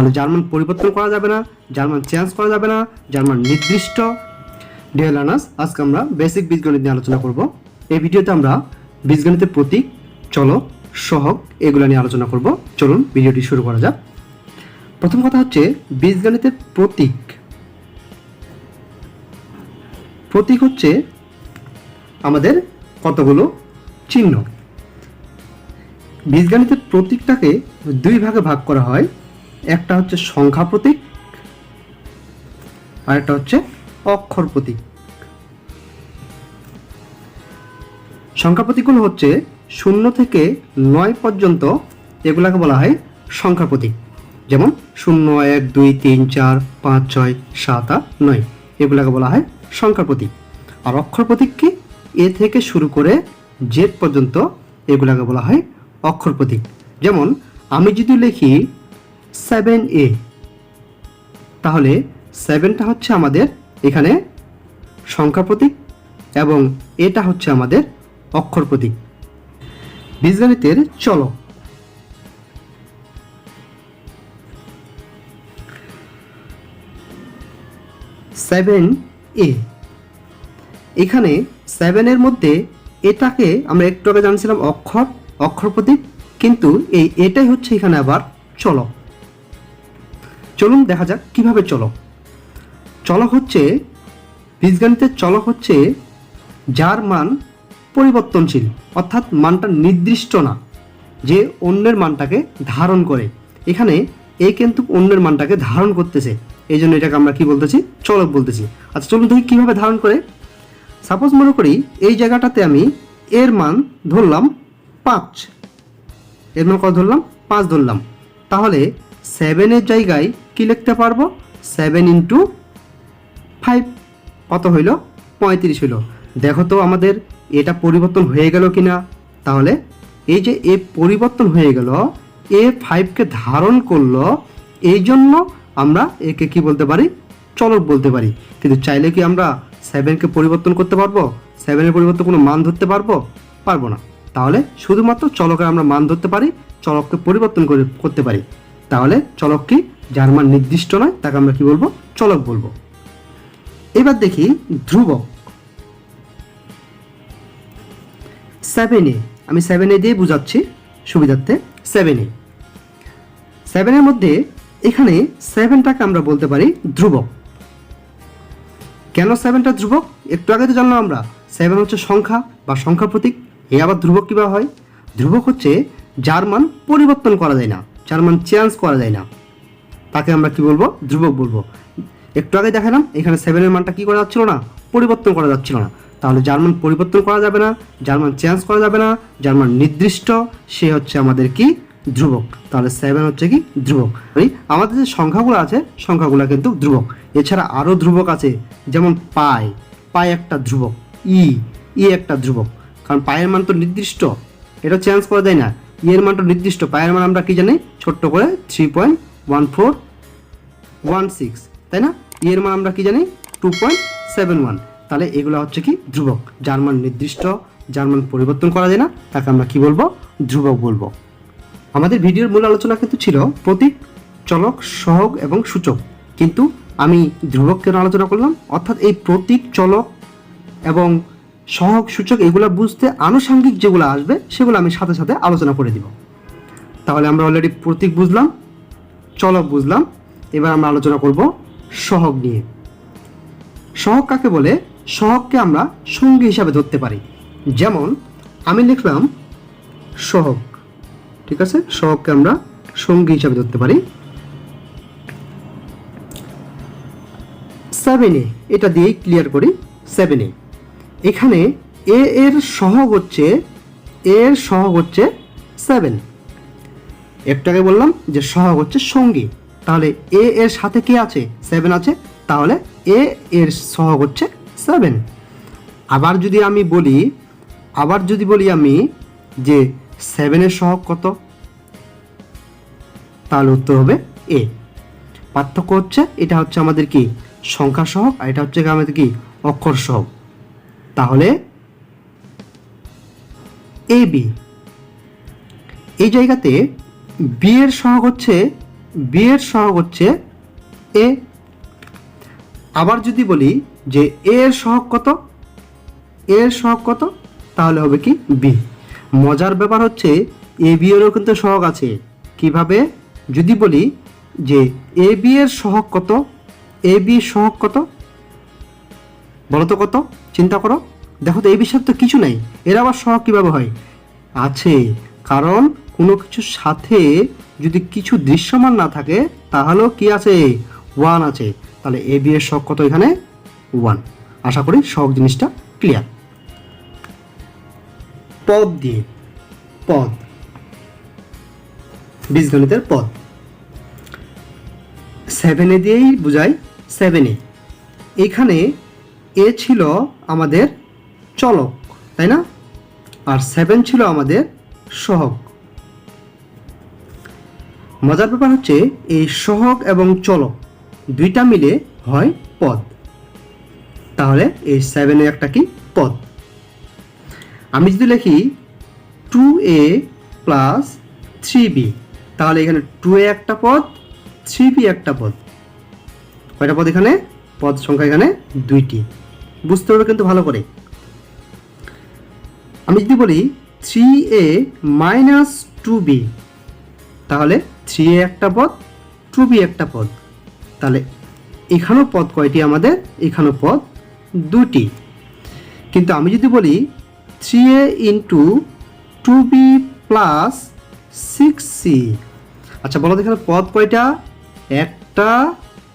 তাহলে জার্মান পরিবর্তন করা যাবে না, জার্মান চেঞ্জ করা যাবে না, জার্মান নির্দিষ্ট। ডিয়ার লার্নার্স আজকে আমরা বেসিক বীজগণিত নিয়ে আলোচনা করব। এই ভিডিওতে আমরা বীজগণিতের প্রতীক, চলক সহগ এগুলো নিয়ে আলোচনা করব। চলুন ভিডিওটি শুরু করা যাক। প্রথম কথা হচ্ছে বীজগণিতের প্রতীক। প্রতীক হচ্ছে আমাদের কতগুলো চিহ্ন। বীজগণিতের প্রতীকটাকে দুই ভাগে ভাগ করা হয়। একটা হচ্ছে সংখ্যা প্রতীক, আর একটা হচ্ছে অক্ষর প্রতীক। সংখ্যা প্রতীকগুলো হচ্ছে শূন্য থেকে নয় পর্যন্ত এগুলাকে বলা হয় সংখ্যা প্রতীক। যেমন শূন্য, এক, দুই, তিন, চার, পাঁচ, ছয়, সাত, আট, নয়, এগুলাকে বলা হয় সংখ্যা প্রতীক। আর অক্ষর প্রতীক কি? এ থেকে শুরু করে জেড পর্যন্ত এগুলাকে বলা হয় অক্ষর প্রতীক। যেমন আমি যদি লিখি সেভেন এ তাহলে সেভেনটা হচ্ছে আমাদের এখানে সংখ্যা প্রতীক এবং এটা হচ্ছে আমাদের অক্ষর প্রতীক। বীজগণিতের চলক সেভেন এ এখানে সেভেনের মধ্যে এটাকে আমরা একটু আগে জানছিলাম অক্ষর অক্ষর প্রতীক, কিন্তু এই এটাই হচ্ছে এখানে আবার চলক চলুন দেখা যাক কীভাবে চলক। চলক হচ্ছে, বীজগণিতের চলক হচ্ছে যার মান পরিবর্তনশীল, অর্থাৎ মানটা নির্দিষ্ট না, যে অন্যের মানটাকে ধারণ করে। এখানে এ কিন্তু অন্যের মানটাকে ধারণ করতেছে। এই জন্য এটাকে আমরা কি বলতেছি? চলক বলতেছি। আচ্ছা চলুন দেখি কীভাবে ধারণ করে। সাপোজ মনে করি এই জায়গাটাতে আমি এর মান ধরলাম পাঁচ। এর মান কত ধরলাম? পাঁচ ধরলাম। তাহলে সেভেনের জায়গায় কি লিখতে পারব? সেভেন ইন্টু ফাইভ কত হইল? পঁয়ত্রিশ হইল। দেখো তো আমাদের এটা পরিবর্তন হয়ে গেল কি না তাহলে এই যে এ পরিবর্তন হয়ে গেল, এ ফাইভকে ধারণ করল, এই জন্য আমরা একে কি বলতে পারি? চলক বলতে পারি। কিন্তু চাইলে কি আমরা সেভেনকে পরিবর্তন করতে পারব? সেভেনের পরিবর্তন কোনো মান ধরতে পারব? পারব না। তাহলে শুধুমাত্র চলকের আমরা মান ধরতে পারি, চলককে পরিবর্তন করে করতে পারি। তাহলে চলক কি? যার মান নির্দিষ্ট নয়, তাকে আমরা কি বলব? চলক বলব। এবার দেখি ধ্রুবক। সেভেন এ আমি সেভেন এ দিয়ে বুঝাচ্ছি সুবিধার্থে। সেভেন এ সেভেনের মধ্যে এখানে সেভেনটাকে আমরা বলতে পারি ধ্রুবক। কেন সেভেনটা ধ্রুবক? একটু আগে তো জানলাম আমরা। সেভেন হচ্ছে সংখ্যা বা সংখ্যা প্রতীক। এ আবার ধ্রুবক কীভাবে হয়? ধ্রুবক হচ্ছে যার মান পরিবর্তন করা যায় না, যার মান চেঞ্জ করা যায় না। তাকে আমরা কি বলব? ধ্রুবক বলব। একটু আগে দেখালাম, এখানে সেভেনের মানটা কি করা যাচ্ছিল না? পরিবর্তন করা যাচ্ছিল না। তাহলে যার মান পরিবর্তন করা যাবে না, যার মান চেঞ্জ করা যাবে না, যার মান নির্দিষ্ট, সে হচ্ছে আমাদের কি? ধ্রুবক। তাহলে সেভেন হচ্ছে কি? ধ্রুবক। আমাদের যে সংখ্যাগুলো আছে, সংখ্যাগুলো কিন্তু ধ্রুবক। এছাড়া আরও ধ্রুবক আছে, যেমন পাই। পাই একটা ধ্রুবক। ই। ই একটা ধ্রুবক। কারণ পায়ের মান তো নির্দিষ্ট। এটা চেঞ্জ করা যায় না। ই এর মানটা নির্দিষ্ট। পায়ের মান আমরা কি জানি? ছোট্ট করে three point one four one six তাই না? এর মান আমরা কি জানি? টু পয়েন্ট সেভেন ওয়ান তাহলে এগুলো হচ্ছে কি? ধ্রুবক। যার মান নির্দিষ্ট, যার মান পরিবর্তন করা যায় না, তাকে আমরা কি বলব? ধ্রুবক বলব। আমাদের ভিডিওর মূল আলোচনা কিন্তু ছিল প্রতীক চলক, সহগ এবং সূচক। কিন্তু আমি ধ্রুবক কেন আলোচনা করলাম? অর্থাৎ এই প্রতীক চলক এবং সহগ, সূচক এগুলো বুঝতে আনুষঙ্গিক যেগুলো আসবে, সেগুলো আমি সাথে সাথে আলোচনা করে দিব। তাহলে আমরা অলরেডি প্রতীক বুঝলাম। চলক বুঝলাম, এবার আমরা আলোচনা করব সহগ নিয়ে। সহগ কাকে বলে? সহগকে আমরা সঙ্গী হিসাবে ধরতে পারি। যেমন, আমি লিখলাম সহগ, ঠিক আছে? সহগকে আমরা সঙ্গী হিসাবে ধরতে পারি। সেভেনে, এটা দিয়েই ক্লিয়ার করি, সেভেনে। এখানে এ এর সহগ হচ্ছে, এ এর সহগ হচ্ছে সেভেন। আগে বললাম যে সহগ হচ্ছে সঙ্গী। তাহলে এ এর সাথে কি আছে? সেভেন আছে। তাহলে এ এর সহগ হচ্ছে সেভেন আবার যদি আমি বলি, আবার যদি বলি আমি যে সেভেনের সহগ কত? তাহলে উত্তর হবে এ পার্থক্য হচ্ছে এটা হচ্ছে আমাদের কি? সংখ্যা সহগ আর এটা হচ্ছে আমাদের কি? অক্ষর সহগ। তাহলে এ বি এই জায়গাতে বি এর সহগ হচ্ছে বি এর সহগ হচ্ছে এ। আবার যদি বলি যে এ এর সহগ কত, এ এর সহগ কত, তাহলে হবে কি বি। মজার ব্যাপার হচ্ছে এ, বি এরও কিন্তু সহগ আছে। কীভাবে? যদি বলি যে এ, বি এর সহগ কত, এ, বি সহগ কত বলো তো কত? চিন্তা করো। দেখো তো এই বিষয়ে তো কিছু নাই। এর আবার সহগ কীভাবে হয়? আছে। কারণ কোনো কিছুর সাথে যদি কিছু দৃশ্যমান না থাকে, তাহলেও কি আছে? ওয়ান আছে। তাহলে এ বি এর সহগ কত এখানে? ওয়ান আশা করি সহগ জিনিসটা ক্লিয়ার পদ দিয়ে। পদ। বীজগণিতের পদ। সেভেনে দিয়েই বোঝাই সেভেনে এখানে এ ছিল আমাদের চলক, তাই না? আর সেভেন ছিল আমাদের সহগ। মজার ব্যাপার হচ্ছে, এই সহগ এবং চলক দুইটা মিলে হয় পদ। তাহলে এই সেভেনে একটা কি? পদ। আমি যদি লিখি two A plus three B তাহলে এখানে টু এ একটা পদ থ্রি বি একটা পদ। কয়টা পদ এখানে? পদ সংখ্যা এখানে দুইটি। বুঝতে হবে কিন্তু ভালো করে। আমি যদি বলি three A minus two B তাহলে থ্রি এ একটা পদ টু বি একটা পদ। তাহলে এখানেও পদ কয়টি আমাদের? এখানেও পদ দুটি। কিন্তু আমি যদি বলি three A into two B plus six C আচ্ছা বলো এখানে পদ কয়টা? একটা,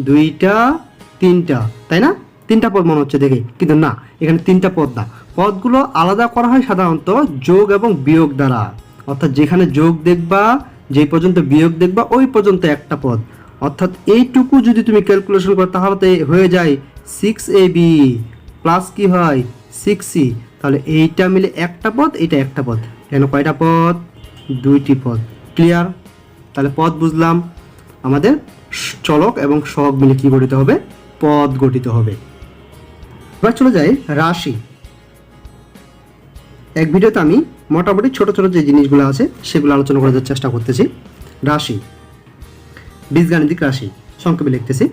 দুইটা, তিনটা, তাই না? তিনটা পদ মনে হচ্ছে দেখে। কিন্তু না, এখানে তিনটা পদ না। পদগুলো আলাদা করা হয় সাধারণত যোগ এবং বিয়োগ দ্বারা। অর্থাৎ যেখানে যোগ দেখবা যেই পর্যন্ত বিয়োগ দেখবা, ওই পর্যন্ত একটা পদ। অর্থাৎ এইটুকু যদি তুমি ক্যালকুলেশন করো, তাহলে তো হয়ে যায় সিক্স এ বি প্লাস কি হয়? সিক্স সি তাহলে এইটা মিলে একটা পদ এটা একটা পদ। কেন কয়টা পদ? দুইটি পদ। ক্লিয়ার তাহলে পদ বুঝলাম। আমাদের চলক এবং সব মিলে কি গঠিত হবে? পদ গঠিত হবে। এবার চলে যাই রাশি। এক ভিডিওতে আমি মোটামুটি ছোট ছোট যে জিনিসগুলো আছে, সেগুলো আলোচনা করার চেষ্টা করতেছি। রাশি, বীজগাণিতিক রাশি সংক্ষেপে লিখতেছি।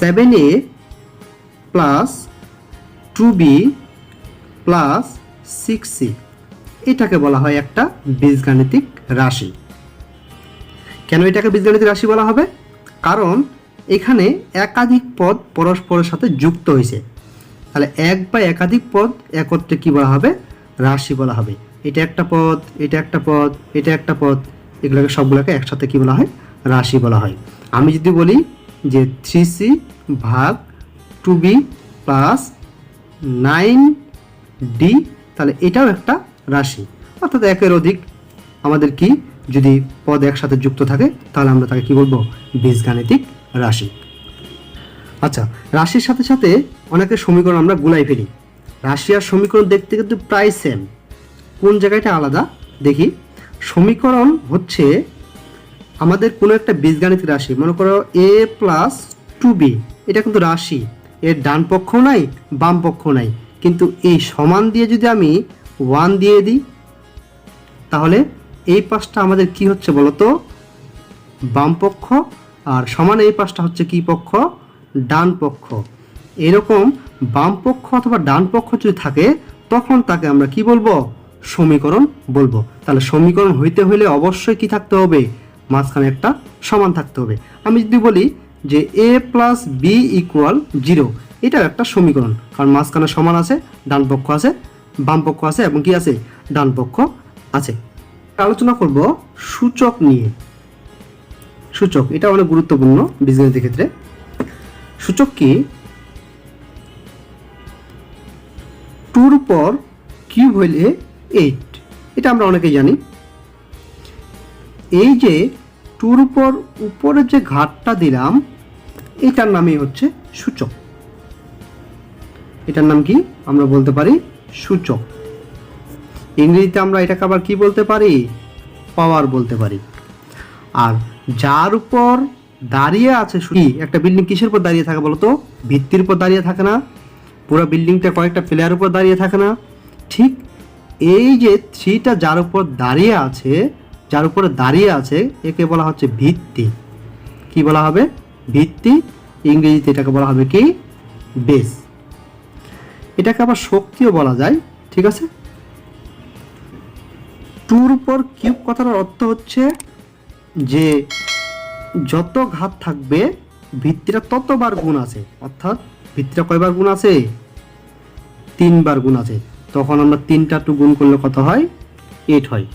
Seven A plus two B plus six C এটাকে বলা হয় একটা বীজগাণিতিক রাশি। কেন এটাকে বীজগণিতের রাশি বলা হবে? কারণ এখানে একাধিক পদ পরস্পরের সাথে যুক্ত হয়েছে। তাহলে এক বা একাধিক পদ একত্রে কি বলা হবে? রাশি বলা হবে। এটা একটা পদ, এটা একটা পদ, এটা একটা পদ, এগুলোকে সবগুলোকে একসাথে কি বলা হয়? রাশি বলা হয়। আমি যদি বলি যে থ্রি সি ভাগ two B plus nine D তাহলে এটাও একটা রাশি। অর্থাৎ একের অধিক আমাদের কি? যদি পদ একসাথে যুক্ত থাকে, তাহলে আমরা তাকে কি বলব? বীজগাণিতিক রাশি। আচ্ছা রাশির সাথে সাথে অনেকের সমীকরণ আমরা গুলাই ফেলি। রাশি আর সমীকরণ দেখতে কিন্তু প্রায় সেম কোন জায়গাটা আলাদা? দেখি। সমীকরণ হচ্ছে আমাদের কোনো একটা বীজগাণিতিক রাশি, মনে করো এ প্লাস টু বি এটা কিন্তু রাশি। এর ডান পক্ষ নাই, বাম পক্ষ নাই। কিন্তু এই সমান দিয়ে যদি আমি ওয়ান দিয়ে দিই, তাহলে এই পাশটা আমাদের কি হচ্ছে বলতো? বাম পক্ষ, আর সমান এই পাশটা হচ্ছে কি পক্ষ? ডান পক্ষ। এরকম বাম পক্ষ অথবা ডান পক্ষ যদি থাকে, তখন তাকে আমরা কি বলব? সমীকরণ বলব। তাহলে সমীকরণ হইতে হইলে অবশ্যই কি থাকতে হবে? মাঝখানে একটা সমান থাকতে হবে। আমি যদি বলি যে A plus B equal zero এটাও একটা সমীকরণ। কারণ মাঝখানে সমান আছে, ডান পক্ষ আছে, বাম পক্ষ আছে এবং কি আছে? ডান পক্ষ আছে। আলোচনা করব সূচক নিয়ে। সূচক, এটা অনেক গুরুত্বপূর্ণ বিজনেসের ক্ষেত্রে। সূচক কি? টুর পর কিউব হইলে এইট এটা আমরা অনেকেই জানি। এই যে টুর উপর উপরে যে ঘাটটা দিলাম, এটার নামই হচ্ছে সূচক। এটার নাম কি? আমরা বলতে পারি সূচক। ইংরেজিতে আমরা এটাকে আবার কি বলতে পারি? পাওয়ার বলতে পারি। আর যার উপর দাঁড়িয়ে আছে একটা বিল্ডিং কিসের উপর দাঁড়িয়ে থাকে বলতো? ভিত্তির উপর দাঁড়িয়ে থাকে না? পুরো বিল্ডিংটা কয়েকটা প্লেয়ার উপর দাঁড়িয়ে থাকে না। ঠিক এই যে থ্রিটা যার উপর দাঁড়িয়ে আছে, যার উপরে দাঁড়িয়ে আছে, একে বলা হচ্ছে ভিত্তি। কি বলা হবে? ভিত্তি, ইংরেজিতে এটাকে বলা হবে কি? বেস। এটাকে আবার শক্তিও বলা যায়, ঠিক আছে? টুর উপর কিউব কথাটার অর্থ হচ্ছে যে যত ঘাত থাকবে, ভিত্তিটা ততবার গুণ আছে। অর্থাৎ ভিত্তিটা কয়বার গুণ আছে? তিনবার গুণ আছে। তখন আমরা তিনটা টু গুণ করলে কত হয়? এইট হয়।